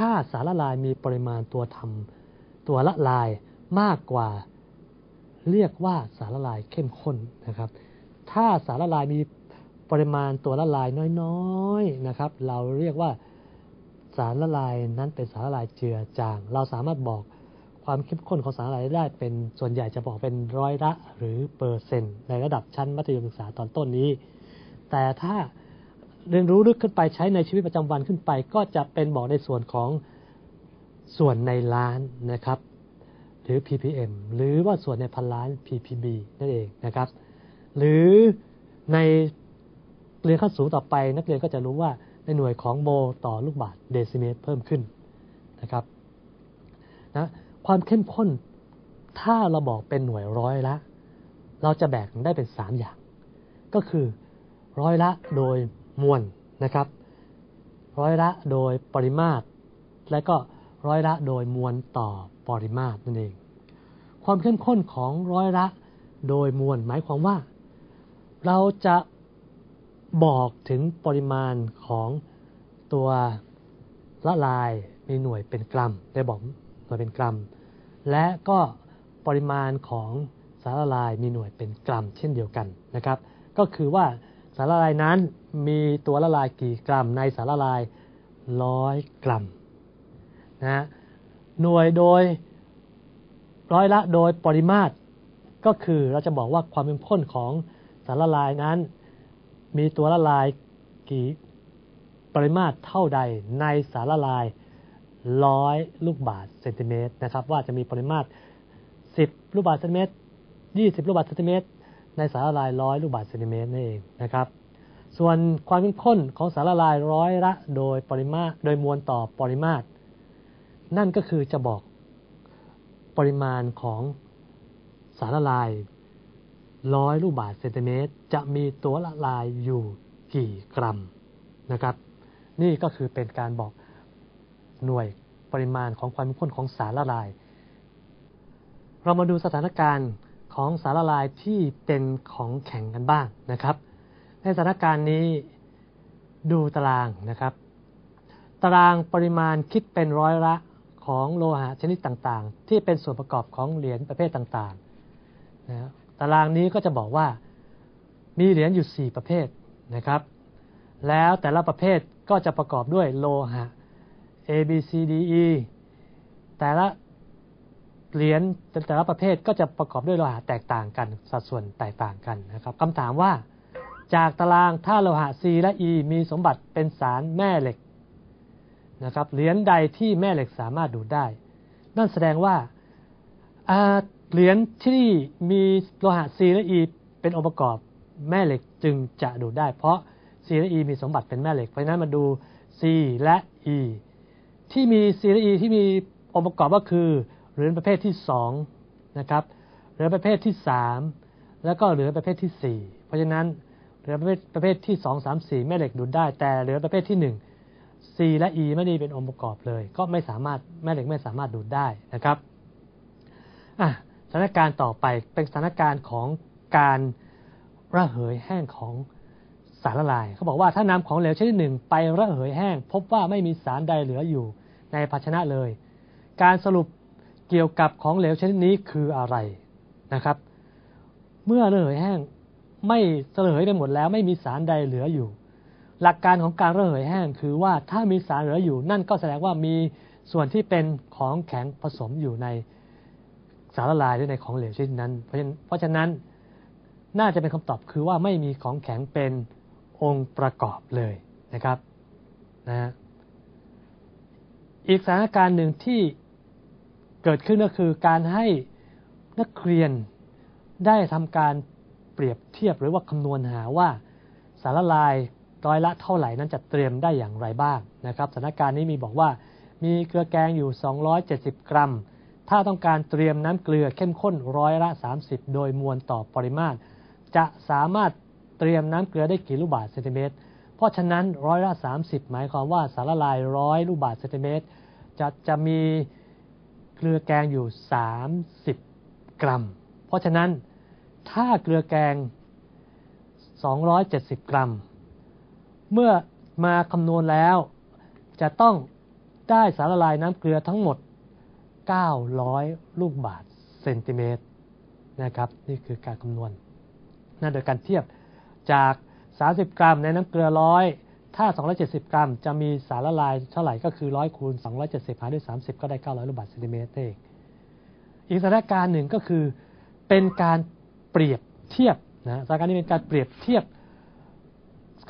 ถ้าสารละลายมีปริมาณตัวทำตัวละลายมากกว่า เรียกว่าสารละลายเข้มข้นนะครับ ถ้าสารละลายมีปริมาณตัวละลายน้อยๆนะครับ เราเรียกว่าสารละลายนั้นเป็นสารละลายเจือจาง เราสามารถบอกความเข้มข้นของสารละลายได้เป็นส่วนใหญ่จะบอกเป็นร้อยละหรือเปอร์เซ็นต์ในระดับชั้นมัธยมศึกษาตอนต้นนี้ แต่ถ้า เรียนรู้ลึกขึ้นไปใช้ในชีวิตประจำวันขึ้นไป ก็จะเป็นบอกในส่วนของส่วนในล้านนะครับ หรือ ppm หรือว่าส่วนในพันล้าน ppb นั่นเองนะครับ หรือในเรียนขั้นสูงต่อไป นักเรียนก็จะรู้ว่าในหน่วยของโมต่อลูกบาศก์เดซิเมตรเพิ่มขึ้นนะครับนะความเข้มข้นถ้าเราบอกเป็นหน่วยร้อยละ เราจะแบ่งได้เป็นสามอย่าง ก็คือร้อยละโดย มวลนะครับ ร้อยละโดยปริมาตร และก็ร้อยละโดยมวลต่อปริมาตรนั่นเอง ความเข้มข้นของร้อยละโดยมวลหมายความว่า เราจะบอกถึงปริมาณของตัวละลายมีหน่วยเป็นกรัมได้บอกหน่วยเป็นกรัม และก็ปริมาณของสารละลายมีหน่วยเป็นกรัมเช่นเดียวกันนะครับ ก็คือว่า สารละลายนั้นมีตัวละลายกี่กรัม ในสารละลายร้อยกรัมนะหน่วยโดยร้อยละโดยปริมาตร ก็คือเราจะบอกว่าความเป็นข้นของสารละลายนั้น มีตัวละลายกี่ปริมาตรเท่าใดในสารละลายร้อยลูกบาศก์เซนติเมตรนะครับว่าจะมีปริมาตร 10 ลูกบาศก์เซนติเมตร 20 ลูกบาศก์เซนติเมตร ในสารละลายร้อยลูกบาศก์เซนติเมตรนั่นเองนะครับ ส่วนความเข้มข้นของสารละลายร้อยละโดยปริมาตรโดยมวลต่อปริมาตร นั่นก็คือจะบอกปริมาณของสารละลายร้อยลูกบาศก์เซนติเมตร จะมีตัวละลายอยู่กี่กรัมนะครับ นี่ก็คือเป็นการบอกหน่วยปริมาณของความเข้มข้นของสารละลาย เรามาดูสถานการณ์ ของสารละลายที่เป็นของแข็งกันบ้างนะครับ ในสถานการณ์นี้ดูตารางนะครับ ตารางปริมาณคิดเป็นร้อยละของโลหะชนิดต่างๆ ที่เป็นส่วนประกอบของเหรียญประเภทต่างๆนะตารางนี้ก็จะบอกว่ามีเหรียญอยู่ 4 ประเภทนะครับ แล้วแต่ละประเภทก็จะประกอบด้วยโลหะ A B C D E แต่ละ เหรียญแต่ละประเภทก็จะประกอบด้วยโลหะแตกต่างกัน สัดส่วนแตกต่างกันนะครับคำถามว่า จากตารางถ้าโลหะ C และ E มีสมบัติเป็นสารแม่เหล็กนะครับเหรียญใดที่แม่เหล็กสามารถดูดได้ นั่นแสดงว่าเหรียญที่มีโลหะ C และ E เป็นองค์ประกอบแม่เหล็กจึงจะดูดได้ เพราะ C และ E มีสมบัติเป็นแม่เหล็กเพราะนั้นมาดู C และ E ที่มี C และ E ที่มีองค์ประกอบก็คือ เหรียญประเภทที่2นะครับเหรียญประเภทที่ 3 แล้วก็เหรียญประเภทที่ 4 เพราะฉะนั้นเหรียญประเภทประเภทที่ 2 3 4 แม่เหล็กดูดได้ แต่เหรียญประเภทที่ 1 C และ E ไม่ได้เป็นองค์ประกอบเลย ก็ไม่สามารถแม่เหล็กไม่สามารถดูดได้นะครับสถานการณ์ต่อไปเป็นสถานการณ์ของการระเหยแห้งของสารละลาย เขาบอกว่าถ้านำของเหลวชนิดหนึ่ง ไประเหยแห้ง พบว่าไม่มีสารใดเหลืออยู่ในภาชนะเลย การสรุป เกี่ยวกับของเหลวชนิดนี้คืออะไรนะครับ เมื่อระเหยแห้งไม่ระเหยไปหมดแล้ว ไม่มีสารใดเหลืออยู่ หลักการของการระเหยแห้งคือว่าถ้ามีสารเหลืออยู่ นั่นก็แสดงว่ามีส่วนที่เป็นของแข็งผสมอยู่ในสารละลายหรือในของเหลวชนิดนั้น เพราะฉะนั้นน่าจะเป็นคำตอบคือว่าไม่มีของแข็งเป็นองค์ประกอบเลยนะครับนะอีกสถานการณ์หนึ่งที่ เกิดขึ้นก็คือการให้นักเรียนได้ทำการเปรียบเทียบหรือว่าคำนวณหาว่าสารละลายร้อยละเท่าไหร่นั้นจะเตรียมได้อย่างไรบ้างนะครับสถานการณ์นี้มีบอกว่ามีเกลือแกงอยู่ 270 กรัม ถ้าต้องการเตรียมน้ำเกลือเข้มข้นร้อยละ 30 โดยมวลต่อปริมาตร จะสามารถเตรียมน้ำเกลือได้กี่ลูกบาศก์เซนติเมตร เพราะฉะนั้นร้อยละ 30 หมายความว่าสารละลายร้อยลูกบาศก์เซนติเมตรจะจะมี เกลือแกงอยู่ 30 กรัม เพราะฉะนั้นถ้าเกลือแกง 270 กรัม เมื่อมาคำนวณแล้วจะต้องได้สารละลายน้ำเกลือทั้งหมด 900 ลูกบาทเซนติเมตรนะครับ นี่คือการคำนวณนั่นโดยการเทียบจาก 30 กรัมในน้ำเกลือร้อย ถ้า 270 กรัม จะมีสารละลายเท่าไหร่ก็คือ 100 คูณ 270 หารด้วย 30 ก็ได้ 900 ลูกบาศก์เซนติเมตรเองอีกสถานการณ์หนึ่งก็คือเป็นการเปรียบเทียบนะสถานการณ์นี้เป็นการเปรียบเทียบ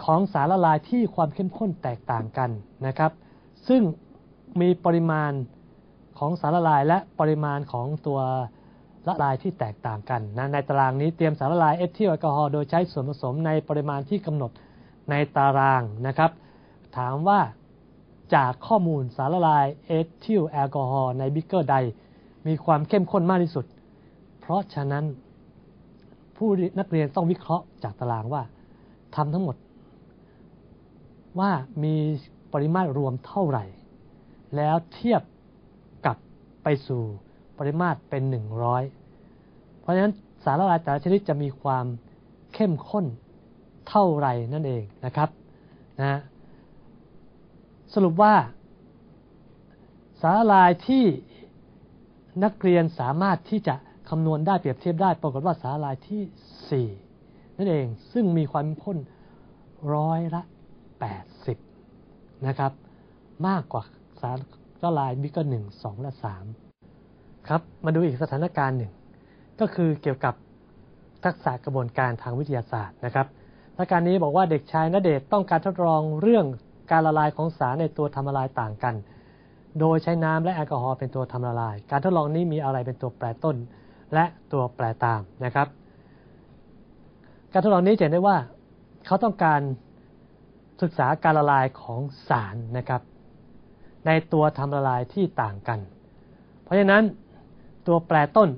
ของสารละลายที่ความเข้มข้นแตกต่างกันนะครับ ซึ่งมีปริมาณของสารละลายและปริมาณของตัวละลายที่แตกต่างกันนะในตารางนี้เตรียมสารละลายเอทิลแอลกอฮอล์โดยใช้ส่วนผสมในปริมาณที่กำหนด ในตารางนะครับ ถามว่าจากข้อมูลสารละลายเอทิลแอลกอฮอล์ในบิกเกอร์ใด มีความเข้มข้นมากที่สุด เพราะฉะนั้นผู้นักเรียนต้องวิเคราะห์จากตารางว่าทำทั้งหมด ว่ามีปริมาตรรวมเท่าไหร่ แล้วเทียบกับไปสู่ปริมาตรเป็น 100 เพราะฉะนั้นสารละลายแต่ละชนิดจะมีความเข้มข้น เท่าไรนั่นเองนะครับนะสรุปว่า สารละลายที่นักเรียนสามารถที่จะคำนวณได้เปรียบเทียบได้ ปรากฏว่าสารละลายที่ 4 นั่นเองซึ่งมีความเข้มข้นร้อยละ 80 นะครับ มากกว่าสารละลายบิ๊กกอร์หนึ่งสองและสามครับ มาดูอีกสถานการณ์หนึ่ง ก็คือเกี่ยวกับทักษะกระบวนการทางวิทยาศาสตร์นะครับ รายการนี้บอกว่าเด็กชายณเดชต้องการทดลองเรื่องการละลายของสารในตัวทำละลายต่างกัน โดยใช้น้ำและแอลกอฮอล์เป็นตัวทำละลาย การทดลองนี้มีอะไรเป็นตัวแปรต้น และตัวแปรตามนะครับ การทดลองนี้เห็นได้ว่าเขาต้องการศึกษาการละลายของสารนะครับ ในตัวทำละลายที่ต่างกัน เพราะฉะนั้นตัวแปรต้น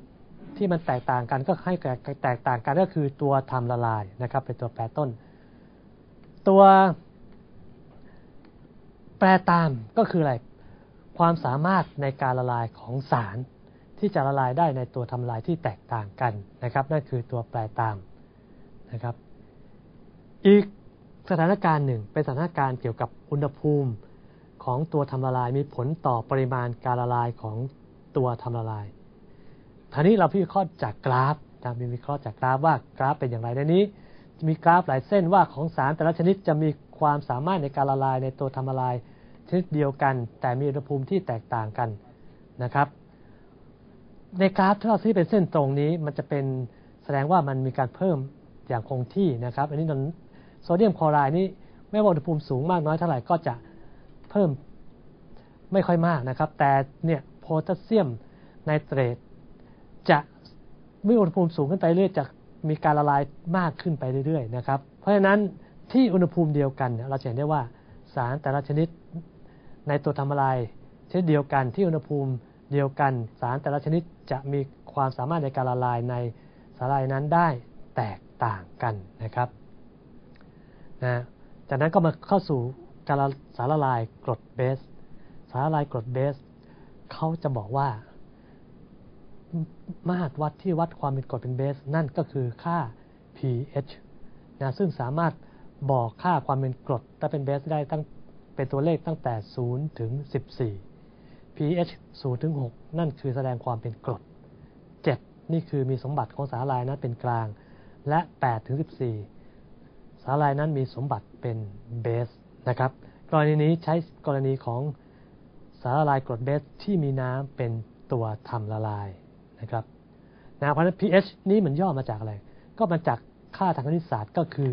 ที่มันแตกต่างกันก็ให้แตกต่างกันก็คือตัวทำละลายนะครับเป็นตัวแปรต้น ตัวแปรตามก็คืออะไรความสามารถในการละลายของสารที่จะละลายได้ในตัวทำละลายที่แตกต่างกันนะครับ นั่นคือตัวแปรตามนะครับ อีกสถานการณ์หนึ่งเป็นสถานการณ์เกี่ยวกับอุณหภูมิของตัวทำละลายมีผลต่อปริมาณการละลายของตัวทำละลาย ทีนี้เราพิเคราะห์จากกราฟนะมีวิเคราะห์จากกราฟว่ากราฟเป็นอย่างไรในนี้ จะมีกราฟหลายเส้นว่าของสารแต่ละชนิดจะมีความสามารถในการละลายในตัวทำละลายชนิดเดียวกัน แต่มีอุณหภูมิที่แตกต่างกันนะครับ ในกราฟที่เราที่เป็นเส้นตรงนี้มันจะเป็นแสดงว่ามันมีการเพิ่มอย่างคงที่นะครับ อันนี้โซเดียมคลอไรด์นี่ไม่ว่าอุณหภูมิสูงมากน้อยเท่าไหร่ก็จะเพิ่มไม่ค่อยมากนะครับ แต่เนี่ยโพแทสเซียมไนเตรต จะเมื่ออุณหภูมิสูงขึ้นไปเรื่อยจะมีการละลายมากขึ้นไปเรื่อยๆนะครับ เพราะฉะนั้นที่อุณหภูมิเดียวกันเราจะเห็นได้ว่าสารแต่ละชนิดในตัวทำละลายชนิดเดียวกันที่อุณหภูมิเดียวกัน สารแต่ละชนิดจะมีความสามารถในการละลายในสารละลายนั้นได้แตกต่างกันนะครับนะจากนั้นก็มาเข้าสู่การสารละลายกรดเบส สารละลายกรดเบสเขาจะบอกว่า มาตรวัดที่วัดความเป็นกรดเป็นเบส นั่นก็คือค่า pH นะซึ่งสามารถบอกค่าความเป็นกรดถ้าเป็นเบสได้ตั้งเป็นตัวเลขตั้งแต่ 0 ถึง 14 pH 0 ถึง 6 นั่นคือแสดงความเป็นกรด 7 นี่คือมีสมบัติของสารลายนั้นเป็นกลาง และ 8 ถึง 14 สารลายนั้นมีสมบัติเป็นเบสนะครับ กรณีนี้ใช้กรณีของสารละลายกรดเบสที่มีน้ำเป็นตัวทำละลาย นะครับนะเพราะฉะนั้น pH นี้มันย่อมาจากอะไร ก็มาจากค่าทางคณิตศาสตร์ก็คือ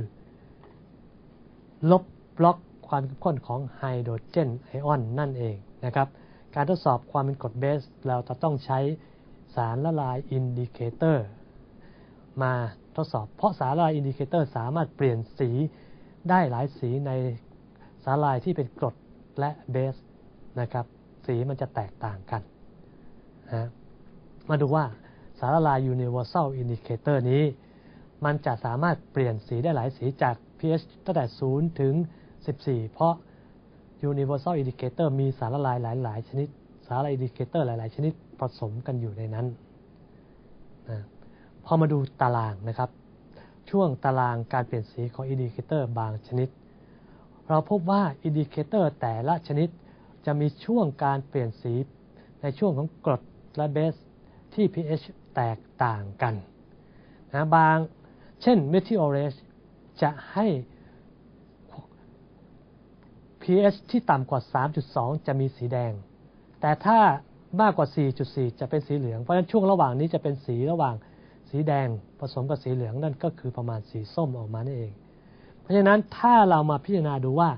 ลบบล็อกความเข้มข้นของไฮโดรเจนไอออนนั่นเองนะครับ การทดสอบความเป็นกรดเบส เราจะต้องใช้สารละลายอินดิเคเตอร์มาทดสอบ เพราะสารละลายอินดิเคเตอร์สามารถเปลี่ยนสีได้หลายสีในสารละลายที่เป็นกรดและเบสนะครับ สีมันจะแตกต่างกันนะ มาดูว่าสารละลาย universal indicator นี้ มันจะสามารถเปลี่ยนสีได้หลายสีจาก pH ตั้งแต่ 0 ถึง 14 เพราะ universal indicator มีสารละลายหลาย ๆ ชนิด สารละลาย indicator หลาย ๆ ชนิดผสมกันอยู่ในนั้นนะพอมาดูตารางนะครับ ช่วงตารางการเปลี่ยนสีของอินดิเคเตอร์บางชนิด เราพบว่าอินดิเคเตอร์แต่ละชนิดจะมีช่วงการเปลี่ยนสีในช่วงของกรดและเบส ที่ pH แตกต่างกันนะบางเช่นเมทิโอเรสจะให้ pH ที่ต่ำกว่า 3.2 จะมีสีแดง แต่ถ้ามากกว่า 4.4 จะเป็นสีเหลือง เพราะฉะนั้นช่วงระหว่างนี้จะเป็นสีระหว่างสีแดงผสมกับสีเหลืองนั่นก็คือประมาณสีส้มออกมานั่นเอง เพราะฉะนั้นถ้าเรามาพิจารณาดูว่า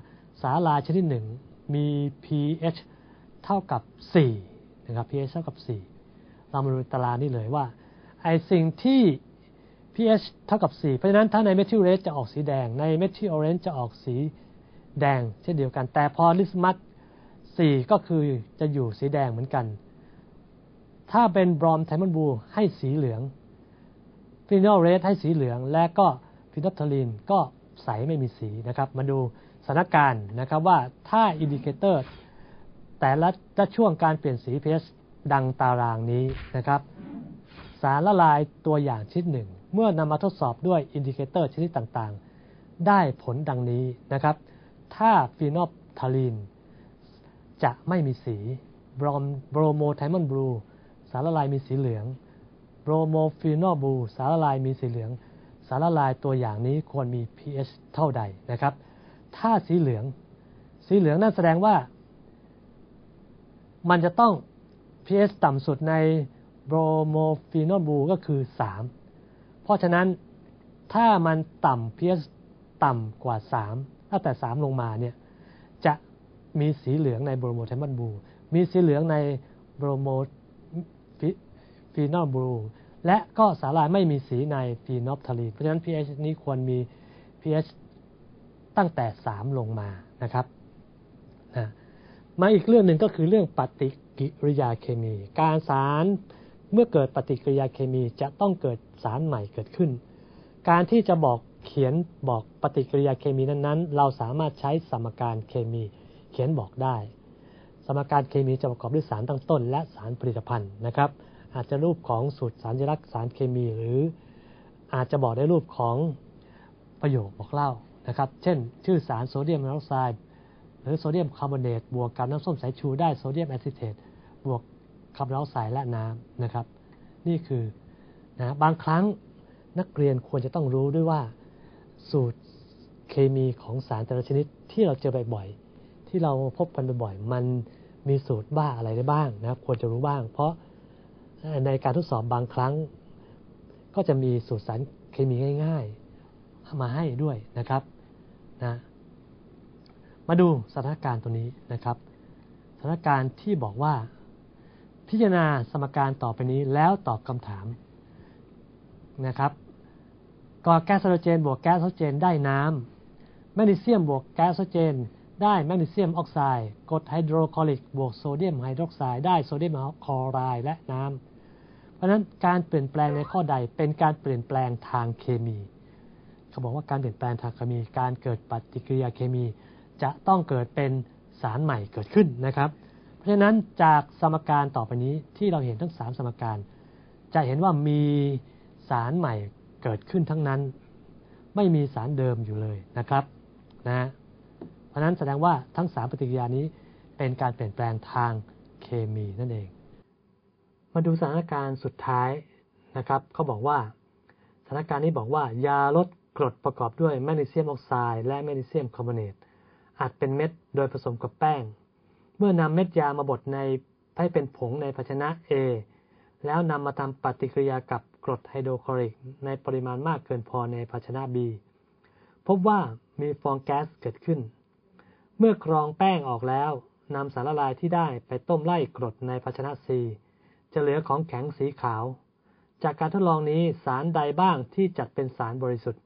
สาลาชนิดหนึ่งมี pH เท่ากับ 4 นะครับ pH เท่ากับ 4 เรามาดูตารางนี้เลยว่าไอสิ่งที่ pH เท่ากับ 4 เพราะฉะนั้นถ้าในเมทิลเรสจะออกสีแดง ในเมทิลออเรนจ์จะออกสีแดง เช่นเดียวกัน แต่พอลิสมัส4ก็คือจะอยู่สีแดงเหมือนกัน ถ้าเป็นบรอมไทมอนบูให้สีเหลืองฟินอลเรสให้สีเหลือง และก็ฟินอลทลีนก็ใสไม่มีสีนะครับ มาดูสถานการณ์นะครับว่าถ้าอินดิเคเตอร์แต่ละช่วงการเปลี่ยนสี pH ดังตารางนี้นะครับ สารละลายตัวอย่างชนิดหนึ่ง เมื่อนำมาทดสอบด้วยอินดิเคเตอร์ชนิดต่างๆ ได้ผลดังนี้นะครับ ถ้าฟีนอลทาลีนจะไม่มีสีบรอมโบรโมไทมอนบลูสารละลายมีสีเหลืองโบรโมฟีนอลบลูสารละลายมีสีเหลือง สารละลายตัวอย่างนี้ควรมี pH เท่าใดนะครับ ถ้าสีเหลือง สีเหลืองนั่นแสดงว่า มันจะต้อง pH ต่ำสุดในโบรโมฟีนอลบลูก็คือ 3 เพราะฉะนั้นถ้ามันต่ำ pH ต่ำกว่า 3 ตั้งแต่ 3 ลงมาเนี่ยจะมีสีเหลืองในโบรโมไทมอนบลูมีสีเหลืองในโบรโมฟีนอลบลูและก็สาหร่ายไม่มีสีในฟีนอลทาลีนเพราะฉะนั้น pH นี้ควรมี pH ตั้งแต่ 3 ลงมานะครับนะมาอีกเรื่องหนึ่งก็คือเรื่องปฏิ กิริยาเคมี การสารเมื่อเกิดปฏิกิริยาเคมีจะต้องเกิดสารใหม่เกิดขึ้น การที่จะบอกเขียนบอกปฏิกิริยาเคมีนั้นๆ เราสามารถใช้สมการเคมีเขียนบอกได้ สมการเคมีจะประกอบด้วยสารตั้งต้น และสารผลิตภัณฑ์นะครับ อาจจะรูปของสูตรสารยลักษณ์สารเคมี หรืออาจจะบอกได้รูปของประโยคบอกเล่านะครับ เช่น ชื่อสารโซเดียมไฮดรอไซด์หรือโซเดียมคาร์บอเนตบวกกับน้ำส้มสายชูได้โซเดียมแอซิเทต บวกคาร์บอนไดออกไซด์และน้ำนะครับ นี่คือนะบางครั้งนักเรียนควรจะต้องรู้ด้วยว่าสูตรเคมีของสารแต่ละชนิดที่เราเจอบ่อยๆที่เราพบกันบ่อยๆมันมีสูตรบ้าอะไรได้บ้างนะควรจะรู้บ้าง เพราะในการทดสอบบางครั้ง ก็จะมีสูตรสารเคมีง่ายๆมาให้ด้วยนะครับนะมาดูสถานการณ์ตัวนี้นะครับ สถานการณ์ที่บอกว่า พิจารณาสมการต่อไปนี้แล้วตอบคำถามนะครับก่อแก๊สโดรเจน บวกแก๊สออกซิเจนได้น้ำแมกนีเซียมบวกแก๊สออกซิเจน ได้แมกนีเซียมออกไซด์กรดไฮโดรคลอริกบวกโซเดียมไฮดรอกไซด์ได้โซเดียมคลอไรด์และน้ำเพราะนั้นการเปลี่ยนแปลงในข้อใดเป็นการเปลี่ยนแปลงทางเคมี เขาบอกว่าการเปลี่ยนแปลงทางเคมี การเกิดปฏิกิริยาเคมี จะต้องเกิดเป็นสารใหม่เกิดขึ้นนะครับ เพราะฉะนั้นจากสมการต่อไปนี้ที่เราเห็นทั้ง 3 สมการ จะเห็นว่ามีสารใหม่เกิดขึ้นทั้งนั้น ไม่มีสารเดิมอยู่เลยนะครับนะเพราะนั้นแสดงว่าทั้งสามปฏิกิริยานี้เป็นการเปลี่ยนแปลงทางเคมีนั่นเอง มาดูสถานการณ์สุดท้ายนะครับเขาบอกว่าสถานการณ์นี้บอกว่ายาลดกรดประกอบด้วยแมกนีเซียมออกไซด์และแมกนีเซียมคาร์บอเนตอาจเป็นเม็ดโดยผสมกับแป้ง เมื่อนำเม็ดยามาบดในให้เป็นผงในภาชนะ A แล้วนำมาทำปฏิกิริยากับกรดไฮโดรคลอริก ในปริมาณมากเกินพอในภาชนะ B พบว่ามีฟองแก๊สเกิดขึ้น เมื่อกรองแป้งออกแล้วนำสารละลายที่ได้ไปต้มไล่กรดในภาชนะ C จะเหลือของแข็งสีขาว จากการทดลองนี้สารใดบ้างที่จัดเป็นสารบริสุทธิ์